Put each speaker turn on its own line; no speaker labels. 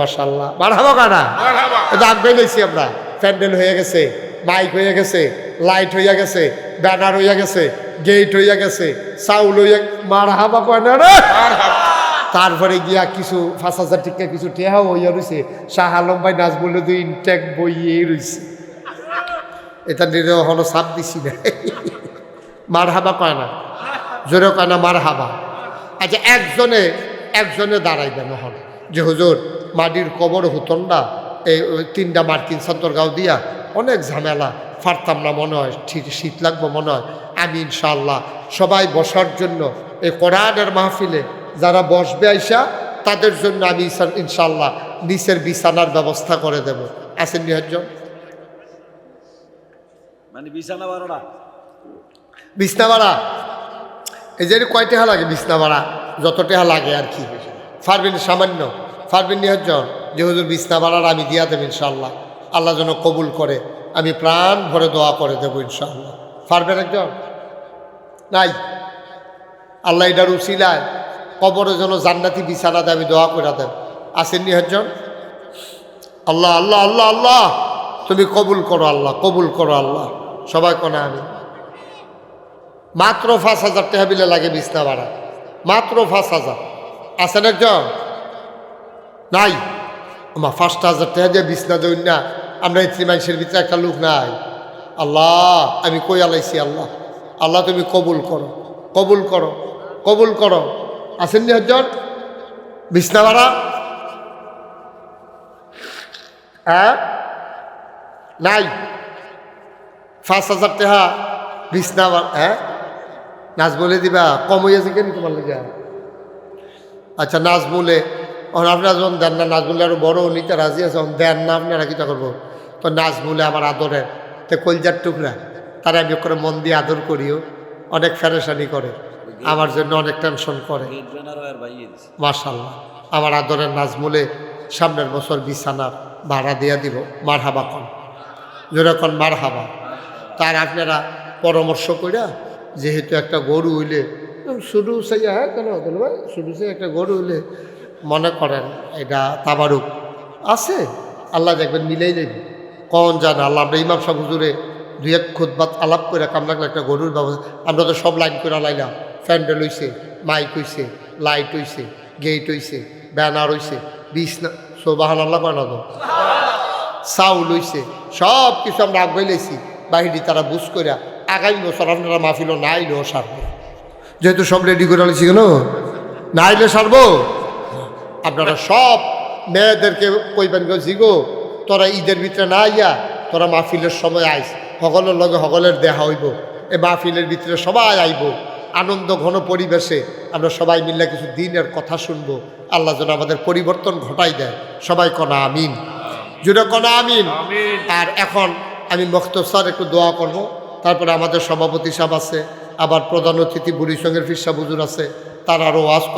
মাসাল্লাহ বাড়াবো কানা এটা আগ আমরা। প্যান্ডেল হয়ে গেছে মাইক হয়ে গেছে লাইট হইয়া গেছে ব্যানার হইয়া গেছে গেট হইয়া গেছে চাউল হইয়া মার হাবা কয় না রে? তারপরে গিয়া কিছু পাঁচ হাজার টিকা কিছু টেহাও হইয়া রয়েছে শাহ আলম ভাই নাচ বললে দুই ইনটেক বইয়ে রয়েছে এটা নিরে হলো সাপ দিছি না। মার হাবা কয় না? জোরে কয় না মার হাবা আচ্ছা একজনে একজনে দাঁড়াইবেন হল যে হুজুর মাটির কবর হতন না এই তিনটা মার্কিন সন্তরগাঁও দিয়া অনেক ঝামেলা পারতাম না মনে হয় ঠিক শীত লাগবো মনে হয়। আমি ইনশাল্লাহ সবাই বসার জন্য এই কোরআনের মাহফিলে যারা বসবে আইসা তাদের জন্য আমি ইনশাল্লাহ নিচের বিছানার ব্যবস্থা করে দেব। আছেন নিহজন
মানে বিছানা
বিছনা ভাড়া এই যে কয় টাকা লাগে বিছনা ভাড়া যত টাকা লাগে আর কি। ফারবেন সামান্য, ফারবেন নিহজন যে হুজুর বিছনা ভাড়ার আমি দিয়া দেব ইনশাল্লাহ আল্লাহ যেন কবুল করে, আমি প্রাণ ভরে দোয়া করে দেবো ইনশাল্লাহ পারবেন একজন? নাই। আল্লাহ এটার উচিলায় কবরে যেন জান্নাতি বিছানা আমি দোয়া করে দেব। আসেন নিহজন আল্লাহ আল্লাহ আল্লাহ আল্লাহ। তুমি কবুল করো আল্লাহ, কবুল করো আল্লাহ। সবাই কোনা আমি। মাত্র পাঁচ হাজার টাকা বিলে লাগে বিছনা ভাড়া। মাত্র পাঁচ হাজার। আছেন একজন? নাই। আমার পাঁচটা হাজার টাকা দিয়ে বিছনা দই না। আমরা এই মানুষের ভিতরে একটা লোক নাই। আল্লাহ, আমি কই আলাইছি আল্লাহ? আল্লাহ, তুমি কবুল করো। কবুল করো। কবুল করো। আছেন একজন? বিছনা ভাড়া হ্যাঁ? নাই। পাঁচ হাজার টাকা বিছনা হ্যাঁ? নাচ বলে দিবা। কম হইয়াছে কেন তোমার লেগে? আচ্ছা নাচ বলে এখন আপনারা যখন দেন না নাচ বলে আরও বড় নিতে রাজি আছে তখন দেন না, আপনারা কিটা করব? তো নাচ বলে আমার আদরের তো কলজার টুকরা, তারা আমি করে মন দিয়ে আদর করিও, অনেক ফেরেশানি করে, আমার জন্য অনেক টেনশন করে। মার্শাল্লাহ আমার আদরের নাজমুলে সামনের বছর বিছানার ভাড়া দিয়ে দিব মার হাবা কন যেরকম মার হাবা তার আপনারা পরামর্শ কইরা, যেহেতু একটা গরু হইলে শুরু সাইয়া হ্যাঁ কেন বলো ভাই শুরু সাই একটা গরু হলে মনে করেন এটা তাবারুক। আছে, আল্লাহ দেখবেন মিলেই দেবে। কন জান আল্লাহ আমরা ইমাম সাহেব হুজুরে দুই এক খুদবাত আলাপ করে কাম লাগলে একটা গরুর ব্যবস্থা আমরা তো সব লাইন করে লাইলাম প্যান্ডেল হইছে, মাইক হইছে, লাইট হইছে, গেট হইছে, ব্যানার হইছে, বিছনা সোবাহান আল্লাহ তো? চাউল হইছে সব কিছু আমরা আগাই লাইছি। বাহিরি তারা বুঝ করিয়া আগামী বছর আপনারা মাহফিল না আইলেও সারবো যেহেতু সব রেডি করে আনিছি কেন? না আইলে সারবো। আপনারা সব মেয়েদেরকে কইবেন গো জিগো তোরা ঈদের ভিতরে না আইয়া তোরা মাহফিলের সময় আইস। সকলের লগে সকলের দেহা হইব। এ মাহফিলের ভিতরে সবাই আইব। আনন্দ ঘন পরিবেশে আমরা সবাই মিললে কিছু দিনের কথা শুনব। আল্লাহ যেন আমাদের পরিবর্তন ঘটাই দেয়। সবাই কনা আমিন। জুড়ে কনা আমিন। আর এখন আমি মখতসার একটু দোয়া করব। তারপরে আমাদের সভাপতি সাহেব আছে। আবার প্রধান অতিথি বুড়ি সঙ্গের ফিরসা বুজুর আছে তার আরও ওয়াজ